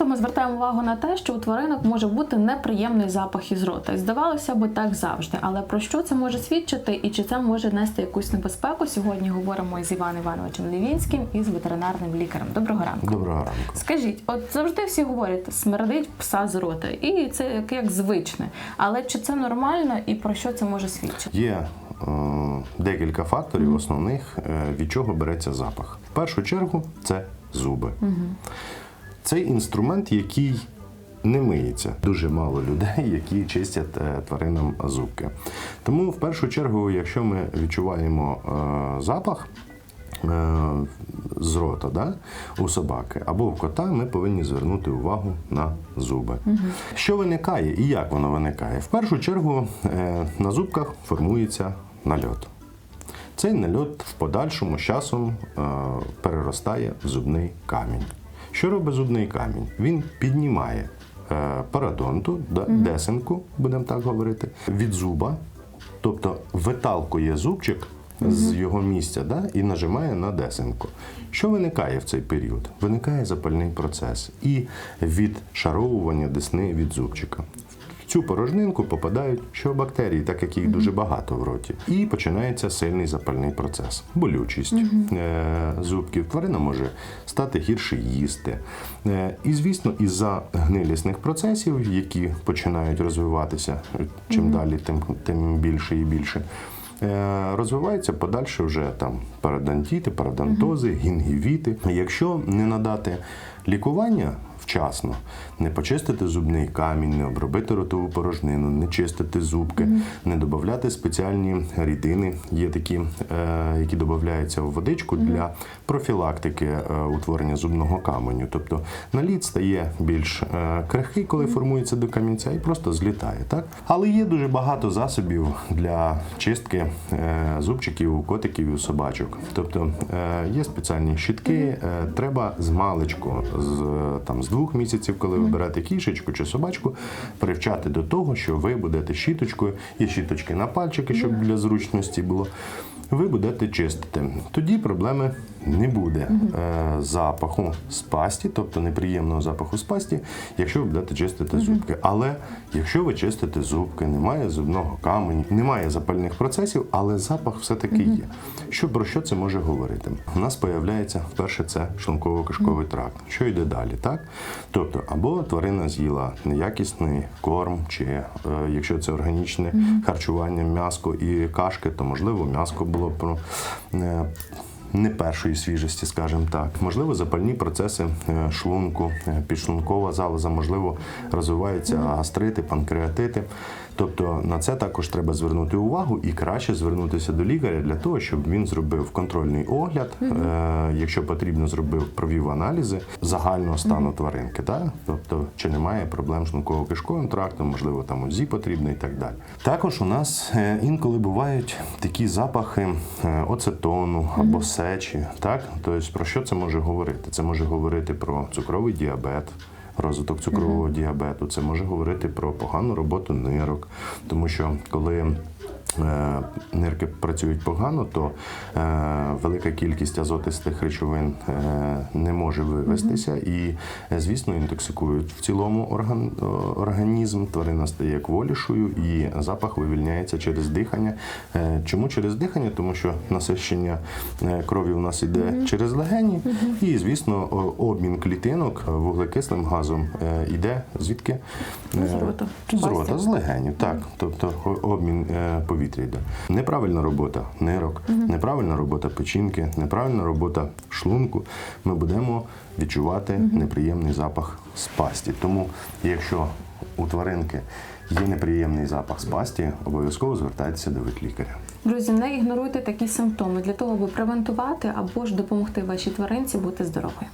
часто ми звертаємо увагу на те, що у тваринок може бути неприємний запах із рота. Здавалося би, так завжди. Але про що це може свідчити і чи це може нести якусь небезпеку? Сьогодні говоримо із Іваном Івановичем Левінським із ветеринарним лікарем. Доброго ранку. Доброго ранку. Скажіть, от завжди всі говорять, смердить пса з рота, і це як, як звичне. Але чи це нормально і про що це може свідчити? Є е, декілька факторів основних, е, від чого береться запах. В першу чергу це зуби. Це інструмент, який не миється. Дуже мало людей, які чистять е, тваринам зубки. Тому, в першу чергу, якщо ми відчуваємо е, запах. е, З рота да, у собаки або в кота ми повинні звернути увагу на зуби. Що виникає і як воно виникає? В першу чергу е, на зубках формується нальот. Цей нальот в подальшому часом е, переростає в зубний камінь. Що робить зубний камінь? Він піднімає е, парадонту, да, десенку, будемо так говорити, від зуба, тобто виталкує зубчик з його місця да, і нажимає на десенку. Що виникає в цей період? Виникає запальний процес і відшаровування десни від зубчика. Цю порожнинку попадають що бактерії, так як їх дуже багато в роті, і починається сильний запальний процес, болючість е, зубків. Тварина може стати гірше їсти. Е, і, звісно, із-за гнилісних процесів, які починають розвиватися чим далі, тим, тим більше і більше. Е, Розвивається подальше вже там парадонтіти, парадонтози, гінгівіти. Якщо не надати лікування вчасно, не почистити зубний камінь, не обробити ротову порожнину, не чистити зубки, не додати спеціальні рідини, є такі, е, які додаються в водичку для профілактики е, утворення зубного каменю. Тобто наліт стає більш е, крихкий, коли формується до камінця, і просто злітає. Так? Але є дуже багато засобів для чистки е, зубчиків у котиків і у собачок. Тобто е, є спеціальні щітки, е, треба з маличку, з, е, там, з двох місяців, коли ви берете кішечку чи собачку, привчати до того, що ви будете щіточкою, є щіточки на пальчики, щоб для зручності було. Ви будете чистити. Тоді проблеми не буде е, запаху з пасті, тобто неприємного запаху з пасті, якщо ви будете чистити зубки. Але якщо ви чистите зубки, немає зубного каменю, немає запальних процесів, але запах все-таки є. Що про що це може говорити? У нас появляється вперше це шлунково-кишковий тракт. Що йде далі, так? Тобто, або тварина з'їла неякісний корм, чи е, якщо це органічне харчування, м'яско і кашки, то можливо м'яско було про. е, не першої свіжості, скажімо так. Можливо, запальні процеси е, шлунку, е, підшлункова залоза, можливо, розвиваються гастрити, панкреатити. Тобто на це також треба звернути увагу і краще звернутися до лікаря для того, щоб він зробив контрольний огляд, е, якщо потрібно, зробив провів аналізи загального стану тваринки, так? тобто чи немає проблем з шлунково-кишковим трактом, можливо, там УЗІ потрібно і так далі. Також у нас інколи бувають такі запахи оцетону або сечі. Так? Тобто про що це може говорити? Це може говорити про цукровий діабет. Розвиток цукрового діабету, це може говорити про погану роботу нирок, тому що коли нирки працюють погано, то е, велика кількість азотистих речовин е, не може вивестися і, е, звісно, інтоксикують в цілому орган, організм. Тварина стає кволішою і запах вивільняється через дихання. Е, Чому через дихання? Тому що насищення е, крові у нас іде через легені, і, звісно, обмін клітинок вуглекислим газом е, іде звідки? З Е, рота. З рота, з легенів, так. Тобто обмін е, повітря йде. Неправильна робота нирок, неправильна робота печінки, неправильна робота шлунку. Ми будемо відчувати неприємний запах з пасті. Тому, якщо у тваринки є неприємний запах з пасті, обов'язково звертайтеся до ветлікаря. Друзі, не ігноруйте такі симптоми для того, аби превентувати або ж допомогти вашій тваринці бути здоровою.